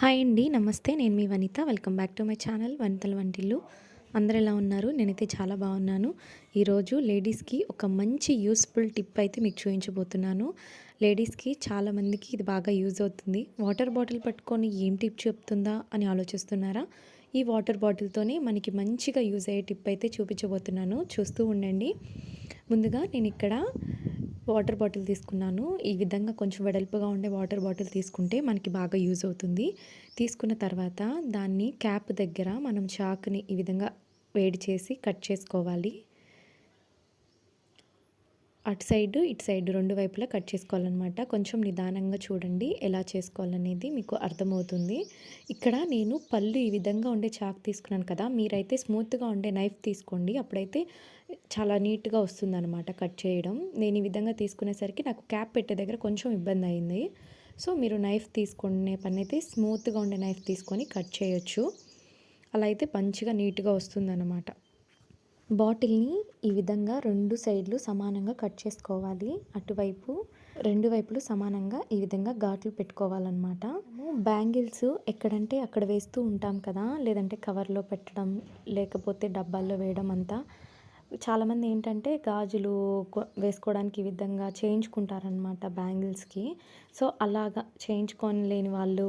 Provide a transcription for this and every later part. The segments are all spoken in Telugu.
హాయ్ అండి నమస్తే. నేను మీ Vanitha. Welcome back to my channel వనితల వంటిల్లు. అందరు ఎలా ఉన్నారు? నేనైతే చాలా బాగున్నాను. ఈరోజు లేడీస్కి ఒక మంచి యూస్ఫుల్ టిప్ అయితే మీకు చూపించబోతున్నాను. లేడీస్కి చాలామందికి ఇది బాగా యూజ్ అవుతుంది. వాటర్ బాటిల్ పట్టుకొని ఏం టిప్ చెప్తుందా అని ఆలోచిస్తున్నారా? ఈ వాటర్ బాటిల్తోనే మనకి మంచిగా యూజ్ అయ్యే టిప్ అయితే చూపించబోతున్నాను. చూస్తూ ఉండండి. ముందుగా నేను ఇక్కడ వాటర్ బాటిల్ తీసుకున్నాను. ఈ విధంగా కొంచెం వెడల్పుగా ఉండే వాటర్ బాటిల్ తీసుకుంటే మనకి బాగా యూజ్ అవుతుంది. తీసుకున్న తర్వాత దాన్ని క్యాప్ దగ్గర మనం చాక్ని ఈ విధంగా వేడి చేసి కట్ చేసుకోవాలి. అటు సైడ్ ఇటు సైడ్ రెండు వైపులా కట్ చేసుకోవాలన్నమాట. కొంచెం నిదానంగా చూడండి ఎలా చేసుకోవాలనేది మీకు అర్థమవుతుంది. ఇక్కడ నేను పళ్ళు ఈ విధంగా ఉండే చాక్ తీసుకున్నాను కదా మీరైతే స్మూత్గా ఉండే నైఫ్ తీసుకోండి. అప్పుడైతే చాలా నీట్గా వస్తుందన్నమాట కట్ చేయడం. నేను ఈ విధంగా తీసుకునేసరికి నాకు క్యాప్ పెట్టే దగ్గర కొంచెం ఇబ్బంది అయింది. సో మీరు నైఫ్ తీసుకునే పని అయితే స్మూత్గా ఉండే నైఫ్ తీసుకొని కట్ చేయొచ్చు. అలా అయితే మంచిగా నీట్గా వస్తుందన్నమాట. బాటిల్ని ఈ విధంగా రెండు సైడ్లు సమానంగా కట్ చేసుకోవాలి. అటువైపు రెండు వైపులు సమానంగా ఈ విధంగా ఘాట్లు పెట్టుకోవాలన్నమాట. బ్యాంగిల్స్ ఎక్కడంటే అక్కడ వేస్తూ ఉంటాం కదా లేదంటే కవర్లో పెట్టడం లేకపోతే డబ్బాల్లో వేయడం అంతా. చాలామంది ఏంటంటే గాజులు వేసుకోవడానికి ఈ విధంగా చేయించుకుంటారనమాట బ్యాంగిల్స్కి. సో అలాగా చేయించుకొని లేని వాళ్ళు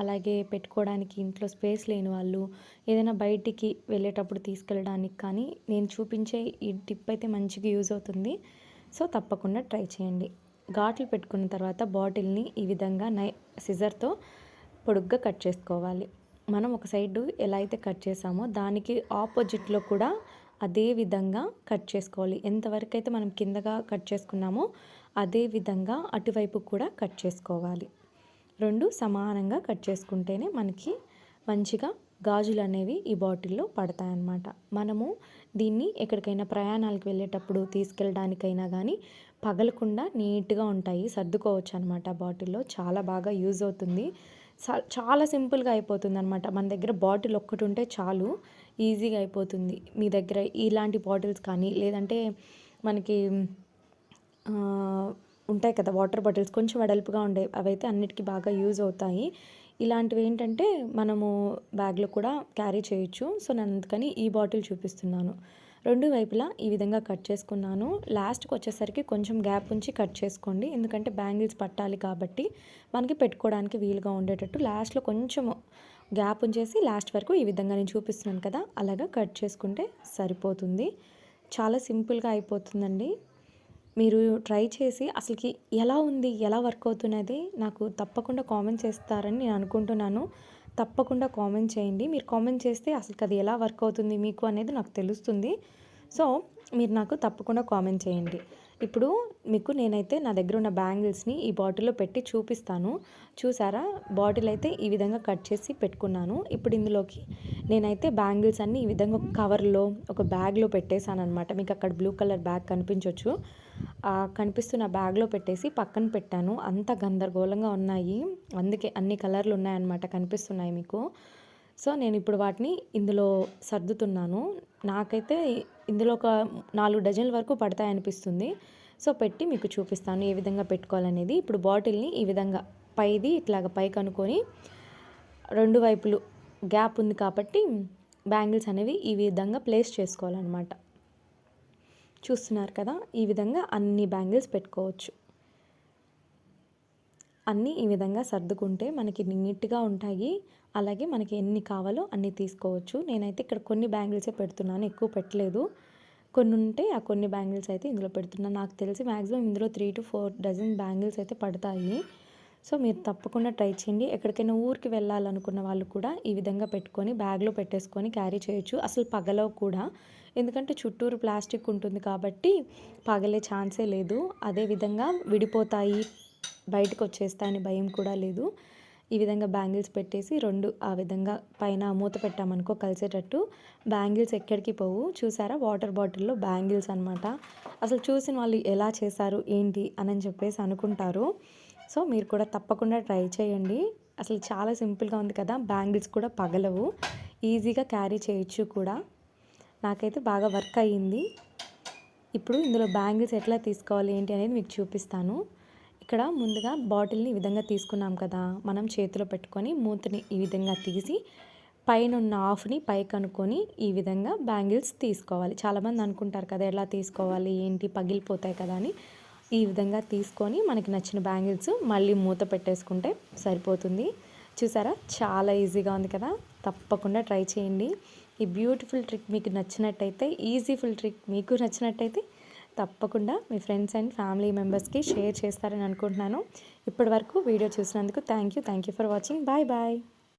అలాగే పెట్టుకోవడానికి ఇంట్లో స్పేస్ లేని వాళ్ళు ఏదైనా బయటికి వెళ్ళేటప్పుడు తీసుకెళ్ళడానికి కానీ నేను చూపించే ఈ టిప్ అయితే మంచిగా యూజ్ అవుతుంది. సో తప్పకుండా ట్రై చేయండి. ఘాట్లు పెట్టుకున్న తర్వాత బాటిల్ని ఈ విధంగా నై సిజర్తో పొడుగ్గా కట్ చేసుకోవాలి. మనం ఒక సైడ్ ఎలా అయితే కట్ చేసామో దానికి ఆపోజిట్లో కూడా అదే విధంగా కట్ చేసుకోవాలి. ఎంతవరకు అయితే మనం కిందగా కట్ చేసుకున్నామో అదే విధంగా అటువైపు కూడా కట్ చేసుకోవాలి. రెండు సమానంగా కట్ చేసుకుంటేనే మనకి మంచిగా గాజులు అనేవి ఈ బాటిల్లో పడతాయన్నమాట. మనము దీన్ని ఎక్కడికైనా ప్రయాణాలకు వెళ్ళేటప్పుడు తీసుకెళ్ళడానికైనా కానీ పగలకుండా నీట్గా ఉంటాయి సర్దుకోవచ్చు అనమాట బాటిల్లో. చాలా బాగా యూజ్ అవుతుంది. చాలా సింపుల్గా అయిపోతుంది అనమాట మన దగ్గర బాటిల్ ఒక్కటి ఉంటే చాలు ఈజీగా అయిపోతుంది. మీ దగ్గర ఇలాంటి బాటిల్స్ కానీ లేదంటే మనకి ఉంటాయి కదా వాటర్ బాటిల్స్ కొంచెం వెడల్పుగా ఉండే అవైతే అన్నిటికీ బాగా యూజ్ అవుతాయి. ఇలాంటివి ఏంటంటే మనము బ్యాగ్లో కూడా క్యారీ చేయొచ్చు. సో నేను అందుకని ఈ బాటిల్ చూపిస్తున్నాను. రెండు వైపులా ఈ విధంగా కట్ చేసుకున్నాను. లాస్ట్కి వచ్చేసరికి కొంచెం గ్యాప్ ఉంచి కట్ చేసుకోండి. ఎందుకంటే బ్యాంగిల్స్ పట్టాలి కాబట్టి మనకి పెట్టుకోవడానికి వీలుగా ఉండేటట్టు లాస్ట్లో కొంచెం గ్యాప్ ఉంచేసి లాస్ట్ వరకు ఈ విధంగా నేను చూపిస్తున్నాను కదా అలాగా కట్ చేసుకుంటే సరిపోతుంది. చాలా సింపుల్గా అయిపోతుందండి. మీరు ట్రై చేసి అసలుకి ఎలా ఉంది ఎలా వర్క్ అవుతున్నది నాకు తప్పకుండా కామెంట్ చేస్తారని నేను అనుకుంటున్నాను. తప్పకుండా కామెంట్ చేయండి. మీరు కామెంట్ చేస్తే అసలు అది ఎలా వర్క్ అవుతుంది మీకు అనేది నాకు తెలుస్తుంది. సో మీరు నాకు తప్పకుండా కామెంట్ చేయండి. ఇప్పుడు మీకు నేనైతే నా దగ్గర ఉన్న బ్యాంగిల్స్ని ఈ బాటిల్లో పెట్టి చూపిస్తాను. చూసారా? బాటిల్ అయితే ఈ విధంగా కట్ చేసి పెట్టుకున్నాను. ఇప్పుడు ఇందులోకి నేనైతే బ్యాంగిల్స్ అన్నీ ఈ విధంగా ఒక కవర్లో ఒక బ్యాగ్లో పెట్టేశాను అనమాట మీకు అక్కడ బ్లూ కలర్ బ్యాగ్ కనిపించవచ్చు కనిపిస్తున్న బ్యాగ్లో పెట్టేసి పక్కన పెట్టాను. అంత గందరగోళంగా ఉన్నాయి. అందుకే అన్ని కలర్లు ఉన్నాయన్నమాట కనిపిస్తున్నాయి మీకు. సో నేను ఇప్పుడు వాటిని ఇందులో సర్దుతున్నాను. నాకైతే ఇందులో ఒక నాలుగు డజన్ల వరకు పడతాయనిపిస్తుంది. సో పెట్టి మీకు చూపిస్తాను ఏ విధంగా పెట్టుకోవాలనేది. ఇప్పుడు బాటిల్ని ఈ విధంగా పైది ఇట్లాగ పైకి అనుకొని రెండు వైపులు గ్యాప్ ఉంది కాబట్టి బ్యాంగిల్స్ అనేవి ఈ విధంగా ప్లేస్ చేసుకోవాలన్నమాట. చూస్తున్నారు కదా? ఈ విధంగా అన్ని బ్యాంగిల్స్ పెట్టుకోవచ్చు. అన్నీ ఈ విధంగా సర్దుకుంటే మనకి నీట్గా ఉంటాయి. అలాగే మనకి ఎన్ని కావాలో అన్ని తీసుకోవచ్చు. నేనైతే ఇక్కడ కొన్ని బ్యాంగిల్సే పెడుతున్నాను ఎక్కువ పెట్టలేదు. కొన్ని ఉంటే ఆ కొన్ని బ్యాంగిల్స్ అయితే ఇందులో పెడుతున్నాను నాకు తెలిసి మ్యాక్సిమం ఇందులో three to four dozen bangles అయితే పడతాయి. సో మీరు తప్పకుండా ట్రై చేయండి. ఎక్కడికైనా ఊరికి వెళ్ళాలనుకున్న వాళ్ళు కూడా ఈ విధంగా పెట్టుకొని బ్యాగ్లో పెట్టేసుకొని క్యారీ చేయొచ్చు. అసలు పగలవు కూడా. ఎందుకంటే చుట్టూరు ప్లాస్టిక్ ఉంటుంది కాబట్టి పగలే ఛాన్సే లేదు. అదేవిధంగా విడిపోతాయి. బయటకు వచ్చేస్తాయని భయం కూడా లేదు. ఈ విధంగా బ్యాంగిల్స్ పెట్టేసి రెండు ఆ విధంగా పైన మూత పెట్టామనుకో కలిసేటట్టు. బ్యాంగిల్స్ ఎక్కడికి పోవు. చూసారా? వాటర్ బాటిల్లో బ్యాంగిల్స్ అనమాట అసలు చూసిన వాళ్ళు ఎలా చేశారు? ఏంటి? అని చెప్పేసి అనుకుంటారు. సో మీరు కూడా తప్పకుండా ట్రై చేయండి. అసలు చాలా సింపుల్గా ఉంది కదా? బ్యాంగిల్స్ కూడా పగలవు. ఈజీగా క్యారీ చేయొచ్చు కూడా. నాకైతే బాగా వర్క్ అయ్యింది. ఇప్పుడు ఇందులో బ్యాంగిల్స్ ఎట్లా తీసుకోవాలి? ఏంటి అనేది మీకు చూపిస్తాను. ఇక్కడ ముందుగా బాటిల్ని ఈ విధంగా తీసుకున్నాం కదా మనం చేతిలో పెట్టుకొని మూతని ఈ విధంగా తీసి పైన ఉన్న ఆఫ్ని పైకి అనుకొని ఈ విధంగా బ్యాంగిల్స్ తీసుకోవాలి. చాలామంది అనుకుంటారు కదా ఎలా తీసుకోవాలి ఏంటి పగిలిపోతాయి కదా అని. ఈ విధంగా తీసుకొని మనకి నచ్చిన బ్యాంగిల్స్ మళ్ళీ మూత పెట్టేసుకుంటే సరిపోతుంది. చూసారా? చాలా ఈజీగా ఉంది కదా. తప్పకుండా ట్రై చేయండి. ఈ బ్యూటిఫుల్ ట్రిక్ మీకు నచ్చినట్టయితే ఈజీఫుల్ ట్రిక్ మీకు నచ్చినట్టయితే తప్పకుండా మీ ఫ్రెండ్స్ అండ్ ఫ్యామిలీ మెంబర్స్కి షేర్ చేస్తారని అనుకుంటున్నాను. ఇప్పటి వరకు వీడియో చూసినందుకు thank you thank you for watching. Bye bye.